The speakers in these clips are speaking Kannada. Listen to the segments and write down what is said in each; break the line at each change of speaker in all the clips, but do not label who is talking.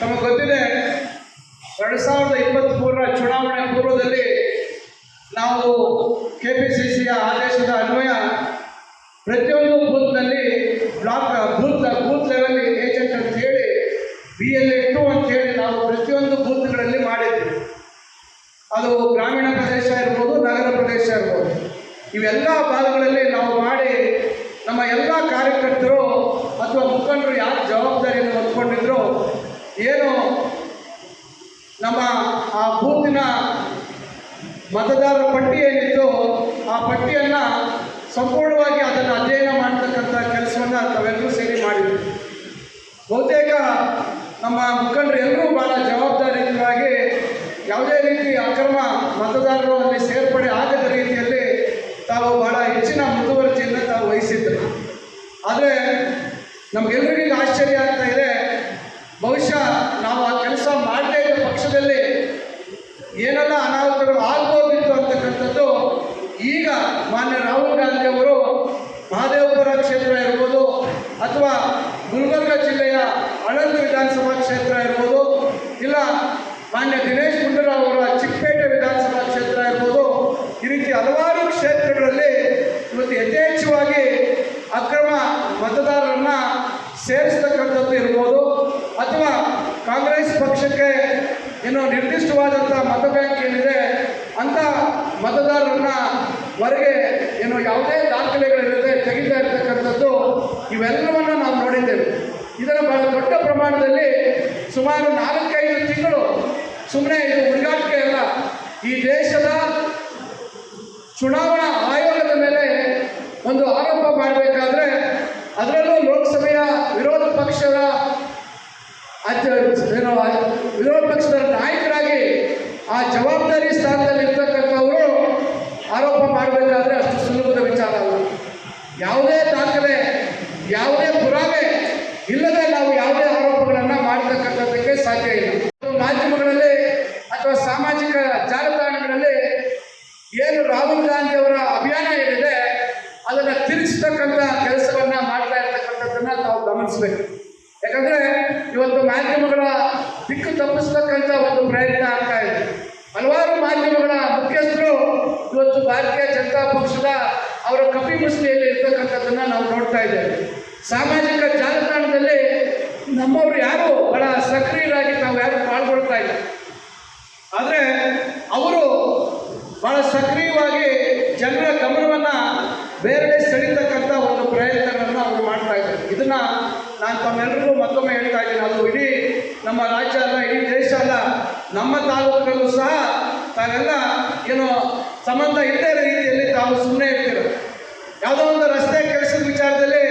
ತಮಗೆ ಗೊತ್ತಿದೆ, ಎರಡು ಸಾವಿರದ ಇಪ್ಪತ್ತ್ಮೂರರ ಚುನಾವಣೆ ಪೂರ್ವದಲ್ಲಿ ನಾವು ಕೆ ಪಿ ಸಿ ಸಿಯ ಆದೇಶದ ಅನ್ವಯ ಪ್ರತಿಯೊಂದು ಬೂತ್ನಲ್ಲಿ block, booth booth level agent ಅಂತ ಹೇಳಿ ಬಿ ಎಲ್ ಎ ಅಂತ ಹೇಳಿ ನಾವು ಪ್ರತಿಯೊಂದು ಬೂತ್ಗಳಲ್ಲಿ ಮಾಡಿದ್ವಿ. ಅದು ಗ್ರಾಮೀಣ ಪ್ರದೇಶ ಇರ್ಬೋದು, ನಗರ ಪ್ರದೇಶ ಇರ್ಬೋದು. ಇವೆಲ್ಲ ಭಾಗಗಳಲ್ಲಿ ನಾವು ಮಾಡಿ ನಮ್ಮ ಎಲ್ಲ ಕಾರ್ಯಕರ್ತರು ಅಥವಾ ಮುಖಂಡರು ಯಾರು ಜವಾಬ್ದಾರಿಯನ್ನು ಹೊತ್ಕೊಂಡಿದ್ರು ಏನು ನಮ್ಮ ಆ ಬೂತಿನ ಮತದಾರರ ಪಟ್ಟಿ ಏನಿತ್ತು ಆ ಪಟ್ಟಿಯನ್ನು ಸಂಪೂರ್ಣವಾಗಿ ಅದನ್ನು ಅಧ್ಯಯನ ಮಾಡ್ತಕ್ಕಂಥ ಕೆಲಸವನ್ನು ತಾವೆಲ್ಲರೂ ಸೇರಿ ಮಾಡಿದ್ವಿ. ಬಹುತೇಕ ನಮ್ಮ ಮುಖಂಡರು ಎಲ್ಲರೂ ಭಾಳ ಜವಾಬ್ದಾರಿಯುತವಾಗಿ ಯಾವುದೇ ರೀತಿ ಅಕ್ರಮ ಮತದಾರರು ಅಲ್ಲಿ ಸೇರ್ಪಡೆ ಆಗದ ರೀತಿಯಲ್ಲಿ ತಾವು ಬಹಳ ಹೆಚ್ಚಿನ ಮುತುವರ್ಜಿಯನ್ನು ತಾವು ವಹಿಸಿದ್ರು ಆದರೆ ನಮಗೆಲ್ಲರಿಗೂ ಆಶ್ಚರ್ಯ ಆಗ್ತಾ ಇದೆ ಬಹುಶಃ ನಾವು ಆ ಕೆಲಸ ಮಾಡದೇ ಇದ್ದ ಪಕ್ಷದಲ್ಲಿ ಏನೆಲ್ಲ ಅನಾಹುತಗಳು ಆಗ್ಬೋದಿತ್ತು ಅಂತಕ್ಕಂಥದ್ದು ಈಗ ಮಾನ್ಯ ರಾಹುಲ್ ಗಾಂಧಿ ಅವರು ಮಹದೇವಪುರ ಕ್ಷೇತ್ರ ಇರ್ಬೋದು ಅಥವಾ ಗುಲ್ಬರ್ಗ ಜಿಲ್ಲೆಯ ಆಳಂದ ವಿಧಾನಸಭಾ ಕ್ಷೇತ್ರ ಇರ್ಬೋದು ಇಲ್ಲ ಮಾನ್ಯ ದಿನೇಶ್ ಗುಂಡೂರಾವ್ ಅವರ ಚಿಕ್ಕಪೇಟೆ ವಿಧಾನಸಭಾ ಕ್ಷೇತ್ರ ಇರ್ಬೋದು, ಈ ರೀತಿ ಹಲವಾರು ಕ್ಷೇತ್ರಗಳಲ್ಲಿ ಇವತ್ತು ಯಥೇಚ್ಛವಾಗಿ ಅಕ್ರಮ ಮತದಾರರನ್ನ ಸೇರಿಸ್ತಕ್ಕಂಥದ್ದು ಇರ್ಬೋದು, ಅಥವಾ ಕಾಂಗ್ರೆಸ್ ಪಕ್ಷಕ್ಕೆ ಏನು ನಿರ್ದಿಷ್ಟವಾದಂಥ ಮತ ಬ್ಯಾಂಕ್ ಏನಿದೆ, ಅಂಥ ಮತದಾರರನ್ನ ಹೊರಗೆ ಏನು ಯಾವುದೇ ದಾಖಲೆಗಳಿರುತ್ತೆ ತೆಗಿತಾ ಇರ್ತಕ್ಕಂಥದ್ದು, ಇವೆಲ್ಲವನ್ನು ನಾವು ನೋಡಿದ್ದೇವೆ. ಇದರ ಬಹಳ ದೊಡ್ಡ ಪ್ರಮಾಣದಲ್ಲಿ ಸುಮಾರು ನಾಲ್ಕೈದು ತಿಂಗಳು ಸುಮ್ಮನೆ ಇದು ಹುಡುಗಾಟಿಕೆ ಅಲ್ಲ. ಈ ದೇಶದ ಚುನಾವಣಾ ಆಯೋಗದ ಮೇಲೆ ಒಂದು ಆರೋಪ ಮಾಡಬೇಕಾದ್ರೆ ಅದರಲ್ಲೂ ಲೋಕಸಭೆಯ ವಿರೋಧ ಪಕ್ಷದ ಏನೋ, ವಿರೋಧ ಪಕ್ಷದ ನಾಯಕರಾಗಿ ಆ ಜವಾಬ್ದಾರಿ ಸ್ಥಾನದಲ್ಲಿ ಇರ್ತಕ್ಕಂಥವರು ಆರೋಪ ಮಾಡಬೇಕಾದ್ರೆ ಅಷ್ಟು ಸುಲಭದ ವಿಚಾರ ಅಲ್ಲ. ಯಾವುದೇ ದಾಖಲೆ, ಯಾವುದೇ ಪುರಾವೆ ಇಲ್ಲದೆ ನಾವು ಯಾವುದೇ ಆರೋಪಗಳನ್ನು ಮಾಡತಕ್ಕಂಥದ್ದಕ್ಕೆ ಸಾಧ್ಯ ಇಲ್ಲ ಮಾಧ್ಯಮಗಳಲ್ಲಿ ಅಥವಾ ಸಾಮಾಜಿಕ ಜಾಲತಾಣಗಳಲ್ಲಿ ಏನು ರಾಹುಲ್ ಗಾಂಧಿ ಅವರ ಅಭಿಯಾನ ಏನಿದೆ ಅದನ್ನು ತಿರುಗಿಸ್ತಕ್ಕಂಥ ಕೆಲಸವನ್ನ ಮಾಡ್ತಾ ಇರ್ತಕ್ಕಂಥದ್ದನ್ನ ತಾವು ಗಮನಿಸಬೇಕು ಯಾಕಂದ್ರೆ ಇವತ್ತು ಮಾಧ್ಯಮಗಳ ದಿಕ್ಕು ತಪ್ಪಿಸ್ತಕ್ಕಂಥ ಒಂದು ಪ್ರಯತ್ನ ಆಗ್ತಾ ಇದೆ. ಹಲವಾರು ಮಾಧ್ಯಮಗಳ ಮುಖ್ಯಸ್ಥರು ಇವತ್ತು ಭಾರತೀಯ ಜನತಾ ಪಕ್ಷದ ಅವರ ಕಪಿ ಮುಷ್ಟಿಯಲ್ಲಿ ಇರ್ತಕ್ಕಂಥದ್ದನ್ನ ನಾವು ನೋಡ್ತಾ ಇದ್ದೇವೆ. ಸಾಮಾಜಿಕ ಜಾಲತಾಣದಲ್ಲಿ ನಮ್ಮವರು ಯಾರು ಬಹಳ ಸಕ್ರಿಯರಾಗಿ ನಾವು ಯಾರು ಪಾಲ್ಗೊಳ್ತಾ ಇಲ್ಲ. ಆದರೆ ಅವರು ಬಹಳ ಸಕ್ರಿಯವಾಗಿ ಜನರ ಗಮನವನ್ನು ಬೇರೆಡೆ ಸೆಳೀತಕ್ಕಂಥ ಒಂದು ಪ್ರಯತ್ನಗಳನ್ನು ಅವರು ಮಾಡ್ತಾ ಇದ್ದಾರೆ ಇದನ್ನ ನಾನು ತಮ್ಮೆಲ್ಲರಿಗೂ ಮತ್ತೊಮ್ಮೆ ಅದು ಇಡೀ ನಮ್ಮ ರಾಜ್ಯ ಅಲ್ಲ, ಇಡೀ ದೇಶ ಅಲ್ಲ, ನಮ್ಮ ತಾಲೂಕುಗಳಲ್ಲೂ ಸಹ ತಾವೆಲ್ಲ ಏನೋ ಸಂಬಂಧ ಇರೋ ರೀತಿಯಲ್ಲಿ ತಾವು ಸುಮ್ಮನೆ ಇರ್ತೀರ. ಯಾವುದೋ ಒಂದು ರಸ್ತೆ ಕೆಲಸದ ವಿಚಾರದಲ್ಲಿ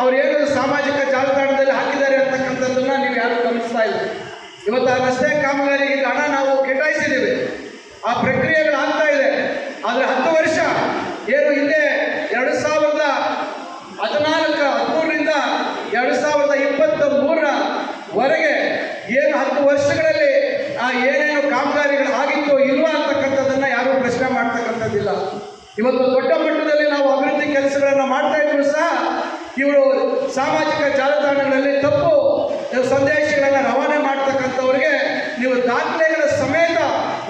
ಅವ್ರು ಏನು ಸಾಮಾಜಿಕ ಜಾಲತಾಣದಲ್ಲಿ ಹಾಕಿದ್ದಾರೆ ಅಂತಕ್ಕಂಥದ್ದನ್ನ ನೀವು ಯಾರು ಗಮನಿಸ್ತಾ ಇಲ್ಲ. ಇವತ್ತು ಆ ರಸ್ತೆ ಕಾಮಗಾರಿಗೆ ಹಣ ನಾವು ಕೇಟಾಯಿಸಿದ್ದೀವಿ. ಆ ಪ್ರಕ್ರಿಯೆಗಳು ಆಗ್ತಾ ಇದೆ ಆದರೆ ಹತ್ತು ವರ್ಷ ಏನು ಹಿಂದೆ ಎರಡು ಸಾವಿರದ ಹದಿನಾಲ್ಕು ಹದಿಮೂರರಿಂದ ಎರಡು ಸಾವಿರದ ಇಪ್ಪತ್ತ ಮೂರರ ವರೆಗೆ ಏನು ಹತ್ತು ವರ್ಷಗಳಲ್ಲಿ ಆ ಏನೇನು ಕಾಮಗಾರಿಗಳು ಆಗಿತ್ತು ಇಲ್ವಾ ಅಂತಕ್ಕಂಥದ್ದನ್ನು ಯಾರೂ ಪ್ರಶ್ನೆ ಮಾಡ್ತಕ್ಕಂಥದ್ದಿಲ್ಲ ಇವತ್ತು ದೊಡ್ಡ ಮಟ್ಟದಲ್ಲಿ ನಾವು ಅಭಿವೃದ್ಧಿ ಕೆಲಸಗಳನ್ನು ಮಾಡ್ತಾ ಇದ್ರು ಸಹ ಇವರು ಸಾಮಾಜಿಕ ಜಾಲತಾಣಗಳಲ್ಲಿ ತಪ್ಪು ಸಂದೇಶಗಳನ್ನು ರವಾನೆ ಮಾಡ್ತಕ್ಕಂಥವ್ರಿಗೆ ನೀವು ದಾಖಲೆಗಳ ಸಮೇತ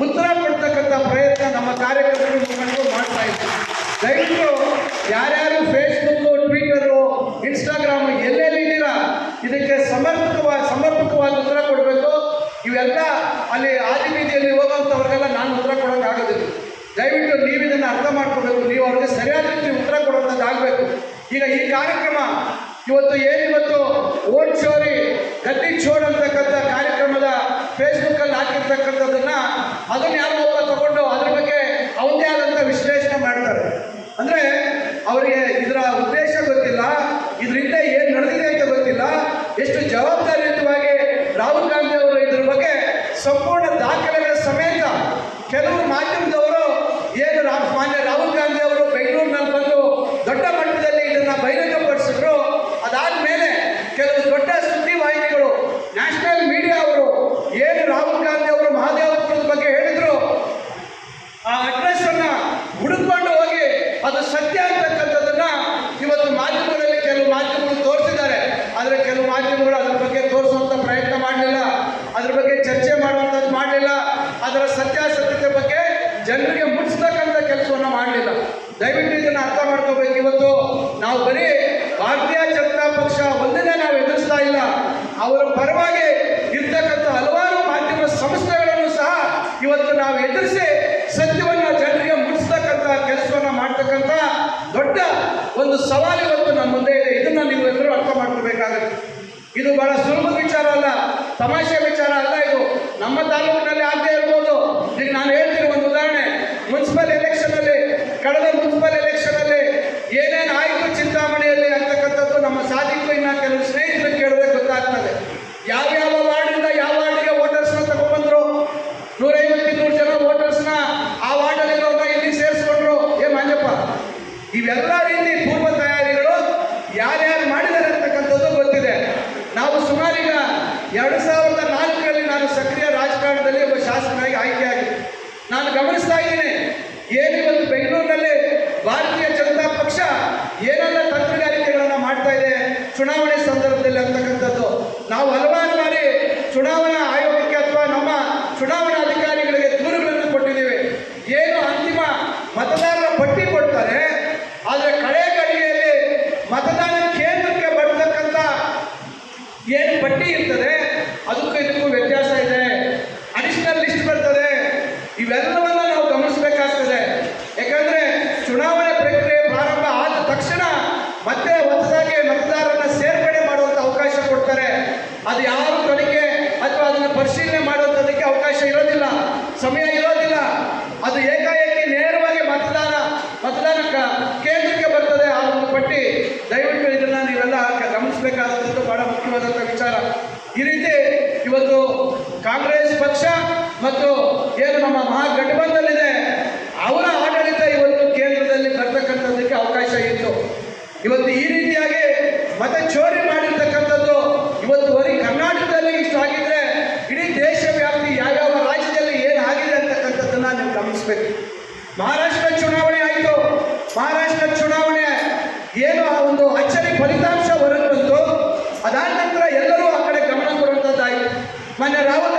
ಉತ್ತರ ಕೊಡ್ತಕ್ಕಂಥ ಪ್ರಯತ್ನ ನಮ್ಮ ಕಾರ್ಯಕರ್ತರು ಮುಖಂಡರು ಮಾಡ್ತಾ ಇದ್ದೀವಿ ದಯವಿಟ್ಟು ಯಾರ್ಯಾರು ಫೇಸ್ಬುಕ್ಕು ಟ್ವಿಟರು ಇನ್ಸ್ಟಾಗ್ರಾಮ್ ಎಲ್ಲೆಲ್ಲಿದ್ದೀರಾ ಇದಕ್ಕೆ ಸಮರ್ಪಕವಾಗಿ ಸಮರ್ಪಕವಾಗಿ ಉತ್ತರ ಕೊಡಬೇಕು ಇವೆಲ್ಲ ಅಲ್ಲಿ ಆದಿ ಬೀದಿಯಲ್ಲಿ ಹೋಗೋಂಥವ್ರಿಗೆಲ್ಲ ನಾನು ಉತ್ತರ ಕೊಡೋಕ್ಕಾಗೋದಿಲ್ಲ ದಯವಿಟ್ಟು ನೀವು ಇದನ್ನು ಅರ್ಥ ಮಾಡ್ಕೋಬೇಕು ನೀವು ಅವ್ರಿಗೆ ಸರಿಯಾದ ರೀತಿ ಉತ್ತರ ಕೊಡೋದಾಗಬೇಕು ಈಗ ಈ ಕಾರ್ಯಕ್ರಮ. ಇವತ್ತು ಏನು ಏನಿವತ್ತು ಓಟ್ ಚೋರಿ, ಗದ್ದಿ ಚೋಡ್ ಅಂತಕ್ಕಂಥ ಕಾರ್ಯಕ್ರಮದ ಫೇಸ್ಬುಕ್ಕಲ್ಲಿ ಹಾಕಿರ್ತಕ್ಕಂಥದ್ದನ್ನ ಅದನ್ನ ಯಾರು ಒಬ್ಬ ತಗೊಂಡು ಅದ್ರ ಬಗ್ಗೆ ಅವನದೇ ಆದಂಥ ವಿಶ್ಲೇಷಣೆ ಮಾಡ್ತಾರೆ. ಅಂದರೆ ಅವರಿಗೆ ಇದರ ಉದ್ದೇಶ ಗೊತ್ತಿಲ್ಲ, ಇದರಿಂದ ಏನು ನಡೆದಿದೆ ಅಂತ ಗೊತ್ತಿಲ್ಲ. ಎಷ್ಟು ಜವಾಬ್ದಾರಿಯುತವಾಗಿ ರಾಹುಲ್ ಗಾಂಧಿ ಅವರು ಇದ್ರ ಬಗ್ಗೆ ಸಂಪೂರ್ಣ ದಾಖಲೆಗಳ ಸಮೇತ ಕೆಲವು ಮಾಧ್ಯಮದವರು ಏನು ಮಾನ್ಯ ಅದು ಸತ್ಯ ಅಂತಕ್ಕಂಥದ್ದನ್ನ ಇವತ್ತು ಮಾಧ್ಯಮಗಳಲ್ಲಿ ಕೆಲವು ಮಾಧ್ಯಮಗಳು ತೋರಿಸಿದ್ದಾರೆ. ಆದರೆ ಕೆಲವು ಮಾಧ್ಯಮಗಳು ಅದ್ರ ಬಗ್ಗೆ ತೋರಿಸುವಂಥ ಪ್ರಯತ್ನ ಮಾಡಲಿಲ್ಲ. ಅದ್ರ ಬಗ್ಗೆ ಚರ್ಚೆ ಮಾಡುವಂಥದ್ದು ಮಾಡಲಿಲ್ಲ. ಅದರ ಸತ್ಯಾಸತ್ಯತೆ ಬಗ್ಗೆ ಜನರಿಗೆ ಮುಟ್ಟಿಸ್ತಕ್ಕಂಥ ಕೆಲಸವನ್ನು ಮಾಡಲಿಲ್ಲ. ದಯವಿಟ್ಟು ಇದನ್ನು ಅರ್ಥ ಮಾಡ್ಕೋಬೇಕು. ಇವತ್ತು ನಾವು ಬರೀ ಭಾರತೀಯ ಜನತಾ ಪಕ್ಷ ಒಂದನ್ನೇ ನಾವು ಎದುರಿಸ್ತಾ ಇಲ್ಲ. ಅವರ ಪರವಾಗಿ ಇರ್ತಕ್ಕಂಥ ಹಲವಾರು ಮಾಧ್ಯಮ ಸಂಸ್ಥೆಗಳನ್ನು ಸಹ ಇವತ್ತು ನಾವು ಎದುರಿಸಿ ಸತ್ಯ ಮಾಡ್ತಕ್ಕಂಥ ದೊಡ್ಡ ಒಂದು ಸವಾಲು ಇವತ್ತು ನಮ್ಮ ಮುಂದೆ ಇದೆ. ಇದನ್ನ ನೀವೆಲ್ಲರೂ ಅರ್ಥ ಮಾಡ್ಕೋಬೇಕಾಗುತ್ತೆ ಇದು ಬಹಳ ಸುಲಭದ ವಿಚಾರ ಅಲ್ಲ ತಮಾಷೆ ವಿಚಾರ ಅಲ್ಲ ಇದು. ನಮ್ಮ ತಾಲೂಕಿನಲ್ಲಿ ಆಗದೆ ಇರ್ಬೋದು. ಈಗ ನಾನು ಹೇಳ್ತೀನಿ ಇವೆಲ್ಲ ರೀತಿ ಪೂರ್ವ ತಯಾರಿಗಳು ಯಾರ್ಯಾರು ಮಾಡಿದ್ದಾರೆ ಅಂತಕ್ಕಂಥದ್ದು ಗೊತ್ತಿದೆ ನಾವು ಸುಮಾರೀಗ ಎರಡು ಸಾವಿರದ ನಾಲ್ಕರಲ್ಲಿ ನಾನು ಸಕ್ರಿಯ ರಾಜಕಾರಣದಲ್ಲಿ ಒಬ್ಬ ಶಾಸಕನಾಗಿ ಆಯ್ಕೆಯಾಗಿದ್ದೆ ನಾನು ಗಮನಿಸ್ತಾ ಇದ್ದೀನಿ ಏನಿವತ್ತು ಬೆಂಗಳೂರಿನಲ್ಲಿ ಭಾರತೀಯ ಜನತಾ ಪಕ್ಷ ಏನೆಲ್ಲ ತಂತ್ರಗಾರಿಕೆಗಳನ್ನು ಮಾಡ್ತಾ ಇದೆ ಚುನಾವಣೆ ಸಂದರ್ಭದಲ್ಲಿ ಅಂತಕ್ಕಂಥದ್ದು ನಾವು ಹಲವಾರು ಬಾರಿ ಚುನಾವಣಾ ಆಯೋಗಕ್ಕೆ ಅಥವಾ ನಮ್ಮ ಚುನಾವಣಾ ಅಧಿಕಾರಿಗಳಿಗೆ ದೂರುಗಳನ್ನು ಕೊಟ್ಟಿದ್ದೀವಿ ಏನು ಅಂತಿಮ ಮತದಾರರ ಪಟ್ಟಿ ಕೊಡ್ತಾರೆ ಆದರೆ ಕಡೆ ಗಳಿಗೆಯಲ್ಲಿ ಮತದಾನ ಕೇಂದ್ರಕ್ಕೆ ಬರ್ತಕ್ಕಂಥ ಏನು ಪಟ್ಟಿ ಇರ್ತದೆ ಅದಕ್ಕೂ ಇದಕ್ಕೂ ವ್ಯತ್ಯಾಸ ಇದೆ ಅಡಿಷನಲ್ ಲಿಸ್ಟ್ ಬರ್ತದೆ ಇವೆಲ್ಲವನ್ನ ನಾವು ಗಮನಿಸಬೇಕಾಗ್ತದೆ ಯಾಕಂದ್ರೆ ಚುನಾವಣೆ ಪ್ರಕ್ರಿಯೆ ಪ್ರಾರಂಭ ಆದ ತಕ್ಷಣ ಮತ್ತೆ ಹೊಸದಾಗಿ ಮತದಾರರನ್ನ ಸೇರ್ಪಡೆ ಮಾಡುವಂತ ಅವಕಾಶ ಕೊಡ್ತಾರೆ ಅದು ಯಾರು ತನಿಖೆ ಅಥವಾ ಅದನ್ನು ಪರಿಶೀಲನೆ ಮಾಡುವಂಥದ್ದಕ್ಕೆ ಅವಕಾಶ ಇರೋದಿಲ್ಲ ಸಮಯ ಇರೋದಿಲ್ಲ ಅದು ಏಕಾಏಕಿ ನೇರವಾಗಿ ಮತದಾನ ಮತದಾನ ಕ- ಕೇಂದ್ರಕ್ಕೆ ಬರ್ತದೆ ಆ ಒಂದು ಪಟ್ಟಿ ದಯವಿಟ್ಟು ಇದನ್ನ ನೀವೆಲ್ಲ ಗಮನಿಸಬೇಕಾದಂಥದ್ದು ಬಹಳ ಮುಖ್ಯವಾದಂಥ ವಿಚಾರ. ಈ ರೀತಿ ಇವತ್ತು ಕಾಂಗ್ರೆಸ್ ಪಕ್ಷ ಮತ್ತು ಏನು ನಮ್ಮ ಮಹಾಗಠಬಂಧನ್ ಇದೆ ಅವರ ಆಡಳಿತ ಇವತ್ತು ಕೇಂದ್ರದಲ್ಲಿ ಬರ್ತಕ್ಕಂಥದ್ದಕ್ಕೆ ಅವಕಾಶ ಇತ್ತು. ಇವತ್ತು ಈ ರೀತಿಯಾಗಿ ಮತ ಚೋರಿ ಮಾಡಿರ್ತಕ್ಕಂಥದ್ದು ಇವತ್ತು ಬರೀ ಕರ್ನಾಟಕದಲ್ಲಿ ಇಷ್ಟು ಆಗಿದ್ರೆ ಇಡೀ ದೇಶ ವ್ಯಾಪ್ತಿ ಯಾವ್ಯಾವ ರಾಜ್ಯದಲ್ಲಿ ಏನಾಗಿದೆ ಅಂತಕ್ಕಂಥದ್ದನ್ನ ನೀವು ಗಮನಿಸಬೇಕು. ಮಹಾರಾಷ್ಟ್ರ ಚುನಾವಣೆ ಆಯಿತು. ಮಹಾರಾಷ್ಟ್ರ ಚುನಾವಣೆ ಏನು ಆ ಒಂದು ಅಚ್ಚರಿ ಫಲಿತಾಂಶ ಅದಾದ ನಂತರ ಎಲ್ಲರೂ ಆ ಕಡೆ ಗಮನ ಕೊಡುವಂಥದ್ದಾಯಿತು ಮೊನ್ನೆ ರಾಹುಲ್